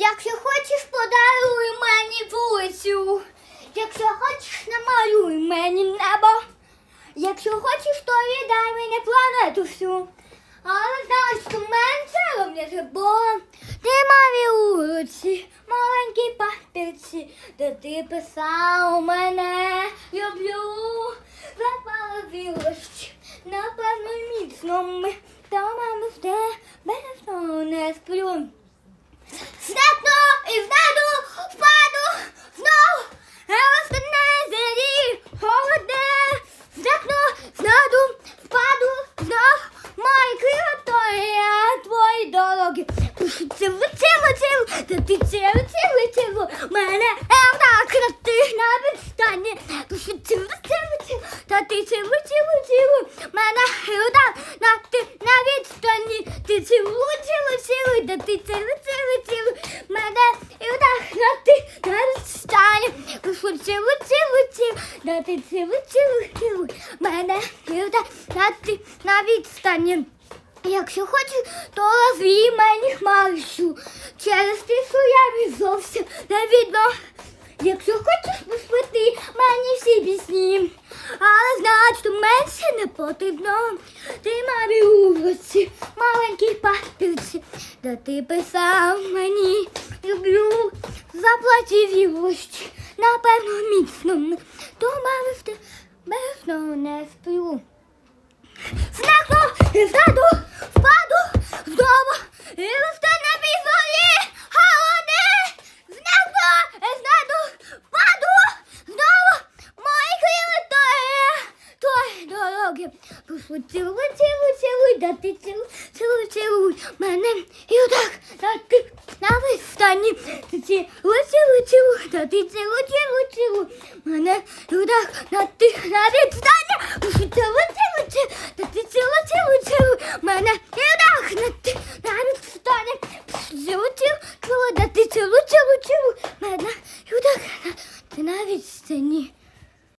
Якщо хочеш, подаруй мені вулицю. Якщо хочеш, намалюй мені небо. Якщо хочеш, то віддай мені планету всю. Але знаєш, що мене це роблять бо ти маві вулиці, маленькі папірці, де ти писав мене люблю. Запали вілощі, напевно, міцно ми дома де безо не сплю. Цілу, цілу, цілу, та ти цілу, цілу, цілу, мене на ти на відстані. Пишу цілу, цілу, цілу, та ти цілу, цілу, цілу, мене так на ти на відстані. Ти цілу, цілу, цілу, та ти цілу, цілу, цілу, мене відстані. Якщо хочеш, то розвій мені хмаршу. Через тишу я зовсім не видно. Якщо хочеш поспити мені всі пісні, але знать, що менше не потрібно. Ти мамі уроці, маленькій папірці, де ти писав мені, люблю, заплатив вірощі, напевно, міцно, то мами в тебе не сплю. Знахну і ззаду дороги. Поцілуй, цілуй, цілуй, да ти цілуй, цілуй, цілуй мене і отак, да ти на вистані. Цілуй, цілуй, цілуй, да ти цілуй, цілуй, цілуй мене і отак, на ти на вистані.